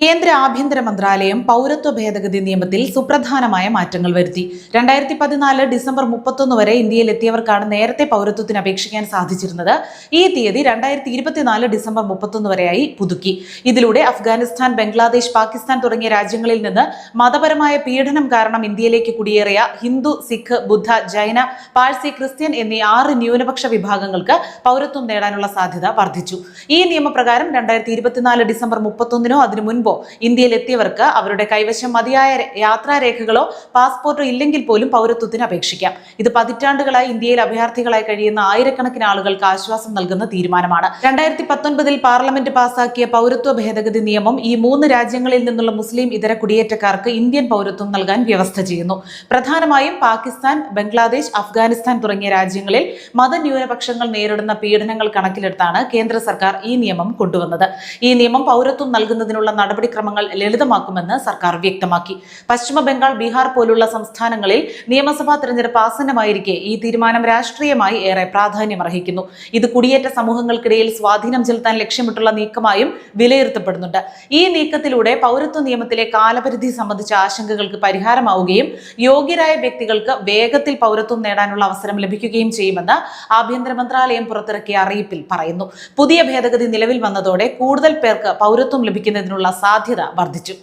കേന്ദ്ര ആഭ്യന്തര മന്ത്രാലയം പൗരത്വ ഭേദഗതി നിയമത്തിൽ സുപ്രധാനമായ മാറ്റങ്ങൾ വരുത്തി. രണ്ടായിരത്തി പതിനാല് ഡിസംബർ മുപ്പത്തൊന്ന് വരെ ഇന്ത്യയിൽ എത്തിയവർക്കാണ് നേരത്തെ പൗരത്വത്തിന് അപേക്ഷിക്കാൻ സാധിച്ചിരുന്നത്. ഈ തീയതി രണ്ടായിരത്തി ഇരുപത്തിനാല് ഡിസംബർ മുപ്പത്തൊന്ന് വരെയായി പുതുക്കി. ഇതിലൂടെ അഫ്ഗാനിസ്ഥാൻ ബംഗ്ലാദേശ് പാകിസ്ഥാൻ തുടങ്ങിയ രാജ്യങ്ങളിൽ നിന്ന് മതപരമായ പീഡനം കാരണം ഇന്ത്യയിലേക്ക് കുടിയേറിയ ഹിന്ദു സിഖ് ബുദ്ധ ജൈന പാഴ്സി ക്രിസ്ത്യൻ എന്നീ ആറ് ന്യൂനപക്ഷ വിഭാഗങ്ങൾക്ക് പൗരത്വം നേടാനുള്ള സാധ്യത വർദ്ധിച്ചു. ഈ നിയമപ്രകാരം രണ്ടായിരത്തി ഇരുപത്തിനാല് ഡിസംബർ മുപ്പത്തൊന്നിനോ അതിനു മുൻപോ ഇന്ത്യയിൽ എത്തിയവർക്ക് അവരുടെ കൈവശം മതിയായ യാത്രാരേഖകളോ പാസ്പോർട്ടോ ഇല്ലെങ്കിൽ പോലും പൗരത്വത്തിന് അപേക്ഷിക്കാം. ഇത് പതിറ്റാണ്ടുകളായി ഇന്ത്യയിൽ അഭയാർത്ഥികളായി കഴിയുന്ന ആയിരക്കണക്കിന് ആളുകൾക്ക് ആശ്വാസം നൽകുന്ന തീരുമാനമാണ്. രണ്ടായിരത്തി പത്തൊൻപതിൽ പാർലമെന്റ് പാസാക്കിയ പൗരത്വ ഭേദഗതി നിയമം ഈ മൂന്ന് രാജ്യങ്ങളിൽ നിന്നുള്ള മുസ്ലിം ഇതര കുടിയേറ്റക്കാർക്ക് ഇന്ത്യൻ പൗരത്വം നൽകാൻ വ്യവസ്ഥ ചെയ്യുന്നു. പ്രധാനമായും പാകിസ്ഥാൻ ബംഗ്ലാദേശ് അഫ്ഗാനിസ്ഥാൻ തുടങ്ങിയ രാജ്യങ്ങളിൽ മതന്യൂനപക്ഷങ്ങൾ നേരിടുന്ന പീഡനങ്ങൾ കണക്കിലെടുത്താണ് കേന്ദ്ര സർക്കാർ ഈ നിയമം കൊണ്ടുവന്നത്. ഈ നിയമം പൗരത്വം നൽകുന്നതിനുള്ള നടപടിക്രമങ്ങൾ ലളിതമാക്കുമെന്ന് സർക്കാർ വ്യക്തമാക്കി. പശ്ചിമ ബംഗാൾ ബീഹാർ പോലുള്ള സംസ്ഥാനങ്ങളിൽ നിയമസഭാ തെരഞ്ഞെടുപ്പ് ആസന്നമായിരിക്കെ ഈ തീരുമാനം രാഷ്ട്രീയമായി ഏറെ പ്രാധാന്യമർഹിക്കുന്നു. ഇത് കുടിയേറ്റ സമൂഹങ്ങൾക്കിടയിൽ സ്വാധീനം ചെലുത്താൻ ലക്ഷ്യമിട്ടുള്ള നീക്കമായും വിലയിരുത്തപ്പെടുന്നുണ്ട്. ഈ നീക്കത്തിലൂടെ പൗരത്വ നിയമത്തിലെ കാലപരിധി സംബന്ധിച്ച ആശങ്കകൾക്ക് പരിഹാരമാവുകയും യോഗ്യരായ വ്യക്തികൾക്ക് വേഗത്തിൽ പൗരത്വം നേടാനുള്ള അവസരം ലഭിക്കുകയും ചെയ്യുമെന്ന് ആഭ്യന്തര മന്ത്രാലയം പുറത്തിറക്കിയ അറിയിപ്പിൽ പറയുന്നു. പുതിയ ഭേദഗതി നിലവിൽ വന്നതോടെ കൂടുതൽ പേർക്ക് പൗരത്വം ലഭിക്കുന്നതിനുള്ള സാധ്യത വർദ്ധിച്ചു